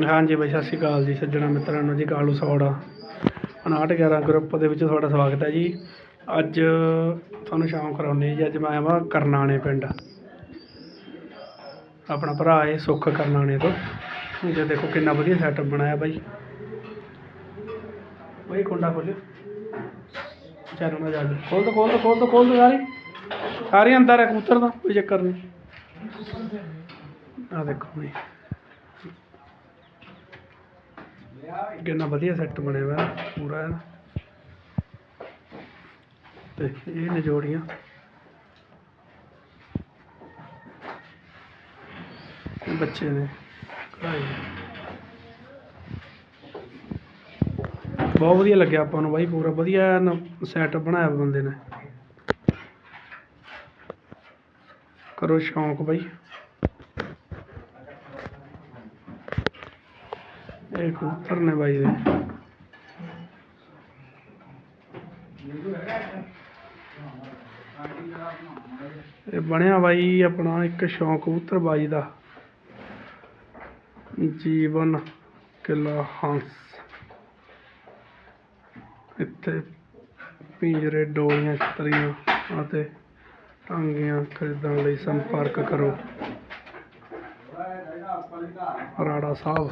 ਹਾਂਜੀ ਬਾਈ, ਸਤਿ ਸ਼੍ਰੀ ਅਕਾਲ ਜੀ, ਸੱਜਣਾ ਮਿੱਤਰਾਂ ਨੂੰ ਜੀ, ਕਾਲੂ ਸੌੜਾ 5911 ਗਰੁੱਪ ਦੇ ਵਿੱਚ ਤੁਹਾਡਾ ਸਵਾਗਤ ਹੈ ਜੀ। ਅੱਜ ਤੁਹਾਨੂੰ ਸ਼ਾਮ ਕਰਾਉਣੀ ਜੀ, ਅੱਜ ਮੈਂ ਆਇਆ ਕਰਨਾਣੇ ਪਿੰਡ। ਆਪਣਾ ਭਰਾ ਹੈ ਸੁੱਖ ਕਰਨਾਣੇ ਤੋਂ। ਜੇ ਦੇਖੋ ਕਿੰਨਾ ਵਧੀਆ ਸੈਟਅਪ ਬਣਾਇਆ ਬਾਈ। ਬਾਈ, ਕੁੰਡਾ ਖੋਲਿਓ। ਚਾਰ ਨਾ ਜਾ ਖੋਲ ਦੋ ਖੋਲ ਦੋ ਖੋਲ ਦੋ ਖੋਲ ਦੋ ਸਾਰੀ ਸਾਰੀ ਅੰਦਰ ਹੈ ਕਬੂਤਰ ਦਾ, ਕੋਈ ਚੱਕਰ ਨਹੀਂ। ਆ ਦੇਖੋ ਬਾਈ। ਕਿੰਨਾ ਵਧੀਆ ਸੈੱਟ ਬਣਿਆ ਹੋਇਆ, ਪੂਰਾ ਐਨ। ਤੇ ਇਹ ਨੇ ਜੋੜੀਆਂ ਬੱਚੇ ਨੇ। ਕਢਾਈ ਬਹੁਤ ਵਧੀਆ ਲੱਗਿਆ ਆਪਾਂ ਨੂੰ ਬਾਈ, ਪੂਰਾ ਵਧੀਆ ਸੈਟ ਬਣਾਇਆ ਬੰਦੇ ਨੇ। ਕਰੋ ਸ਼ੌਂਕ ਬਾਈ। ਇਹ ਕਬੂਤਰ ਨੇ ਬਾਈ ਦੇ। ਇਹ ਬਣਿਆ ਬਾਈ ਆਪਣਾ ਇੱਕ ਸ਼ੌਂਕ ਕਬੂਤਰ ਬਾਈ ਦਾ। ਜੀਵਨ ਕਿਲਾ ਹੰਸ। ਇੱਥੇ ਪਿੰਜਰੇ, ਡੋਰੀਆਂ, ਛਤਰੀਆਂ ਅਤੇ ਟਾਂਗੀਆਂ ਖਰੀਦਣ ਲਈ ਸੰਪਰਕ ਕਰੋ। ਰਾੜਾ ਸਾਹਿਬ।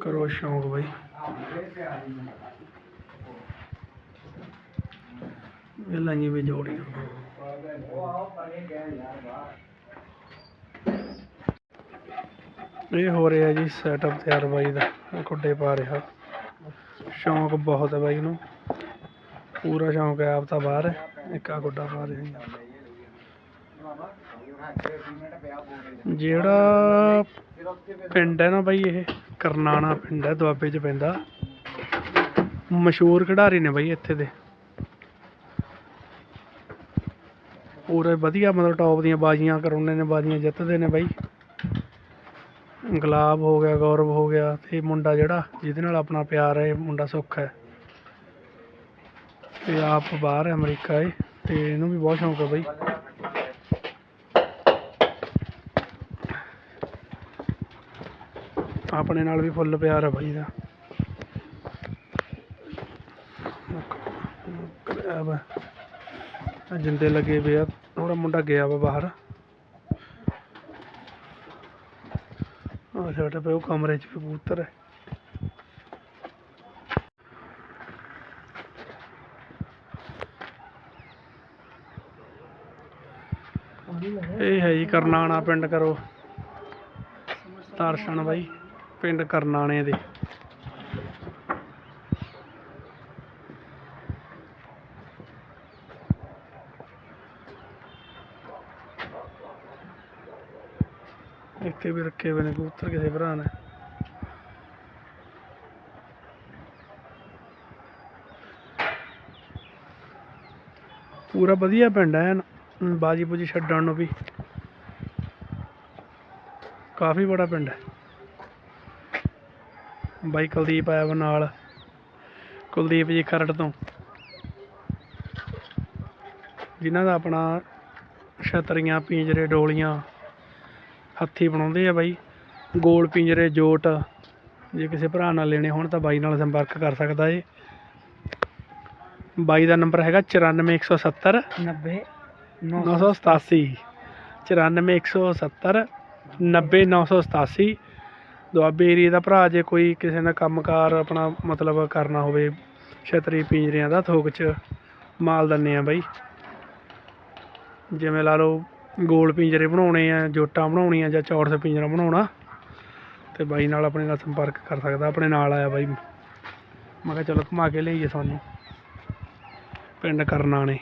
ਕਰੋ ਸ਼ੌਂਕ ਬਾਈ। ਇਹ ਲਾਈਆਂ ਵੀ ਜੋੜੀਆਂ ਇਹ ਹੋ ਰਿਹਾ ਜੀ ਸੈਟਅਪ ਤਿਆਰ ਬਾਈ ਦਾ। ਇਹ ਪਾ ਰਿਹਾ। ਸ਼ੌਂਕ ਬਹੁਤ ਹੈ ਬਾਈ ਨੂੰ। ਪੂਰਾ ਸ਼ੌਂਕ ਹੈ ਆਪ ਤਾਂ ਬਾਹਰ, ਇੱਕ ਆ ਖੁੱਡਾ ਪਾ ਰਿਹਾ ਜਿਹੜਾ ਪਿੰਡ ਹੈ ਨਾ ਬਾਈ, ਇਹ ਕਰਨਾਣਾ ਪਿੰਡ ਹੈ, ਦੁਆਬੇ 'ਚ ਪੈਂਦਾ। ਮਸ਼ਹੂਰ ਖਿਡਾਰੀ ਨੇ ਬਾਈ ਇੱਥੇ ਦੇ। ਪੂਰੇ ਵਧੀਆ ਮਤਲਬ ਟੌਪ ਦੀਆਂ ਬਾਜ਼ੀਆਂ ਕਰਾਉਂਦੇ ਨੇ, ਬਾਜ਼ੀਆਂ ਜਿੱਤਦੇ ਨੇ ਬਾਈ। ਗੁਲਾਬ ਹੋ ਗਿਆ, ਗੌਰਵ ਹੋ ਗਿਆ ਅਤੇ ਮੁੰਡਾ ਜਿਹੜਾ ਜਿਹਦੇ ਨਾਲ ਆਪਣਾ ਪਿਆਰ ਹੈ, ਮੁੰਡਾ ਸੁੱਖ ਹੈ। ਅਤੇ ਆਪ ਬਾਹਰ ਅਮਰੀਕਾ ਹੈ ਅਤੇ ਇਹਨੂੰ ਵੀ ਬਹੁਤ ਸ਼ੌਂਕ ਹੈ ਬਾਈ। ਆਪਣੇ ਨਾਲ ਵੀ ਫੁੱਲ ਪਿਆਰ ਹੈ ਬਾਈ ਦਾ। ਵਾ ਜਿੰਦੇ ਲੱਗੇ ਵੇ ਆ ਥੋੜਾ ਮੁੰਡਾ ਗਿਆ ਵਾ ਬਾਹਰ। ਆ ਛੋਟੇ ਪਏ ਉਹ ਕਮਰੇ 'ਚ ਕਬੂਤਰ ਹੈ। ਇਹ ਹੈ ਜੀ ਕਰਨਾਣਾ ਪਿੰਡ, ਕਰੋ। ਦਰਸ਼ਨ ਬਾਈ, ਪਿੰਡ ਕਰਨਾਣੇ ਦੇ। ਇੱਥੇ ਵੀ ਰੱਖੇ ਹੋਏ ਨੇ ਕਬੂਤਰ, ਕਿਸੇ ਭਰਾ ਨੇ। ਪੂਰਾ ਵਧੀਆ ਪਿੰਡ ਹੈ ਬਾਜੀ ਬੂਜੀ ਛੱਡਣ ਨੂੰ ਵੀ। ਕਾਫੀ ਬੜਾ ਪਿੰਡ ਹੈ ਬਾਈ ਕੁਲਦੀਪ ਆਇਆ ਵਾ ਨਾਲ, ਕੁਲਦੀਪ ਜੀ ਖਰੜ ਤੋਂ। ਜਿਨ੍ਹਾਂ ਦਾ ਆਪਣਾ ਛਤਰੀਆਂ, ਪਿੰਜਰੇ, ਡੋਲੀਆਂ ਹੱਥੀਂ ਬਣਾਉਂਦੇ ਆ ਬਾਈ। ਗੋਲ ਪਿੰਜਰੇ, ਜੋਟ, ਜੇ ਕਿਸੇ ਭਰਾ ਨਾਲ ਲੈਣੇ ਹੋਣ ਤਾਂ ਬਾਈ ਨਾਲ ਸੰਪਰਕ ਕਰ ਸਕਦਾ ਏ। ਬਾਈ ਦਾ ਨੰਬਰ ਹੈਗਾ 94170 90 987 94170 90987 ਦੁਆਬੇ ਏਰੀਆ ਦਾ ਭਰਾ ਜੇ ਕੋਈ ਕਿਸੇ ਦਾ ਕੰਮਕਾਰ ਆਪਣਾ ਮਤਲਬ ਕਰਨਾ ਹੋਵੇ, ਛਤਰੀ ਪਿੰਜਰਿਆਂ ਦਾ, ਥੋਕ 'ਚ ਮਾਲ ਦਿੰਦੇ ਆ ਬਾਈ। ਜਿਵੇਂ ਲਾ ਲਓ ਗੋਲ ਪਿੰਜਰੇ ਬਣਾਉਣੇ ਆ, ਜੋਟਾਂ ਬਣਾਉਣੀਆਂ ਜਾਂ ਚੌਰਸ ਪਿੰਜਰਾ ਬਣਾਉਣਾ। ਤੇ ਬਾਈ ਨਾਲ ਆਪਣੇ ਨਾਲ ਸੰਪਰਕ ਕਰ ਸਕਦਾ, ਆਪਣੇ ਨਾਲ ਆਇਆ ਬਾਈ। ਮੈਂ ਕਿਹਾ ਚਲੋ ਘੁਮਾ ਕੇ ਲਈਏ ਤੁਹਾਨੂੰ ਪਿੰਡ ਕਰਨਾਣੇ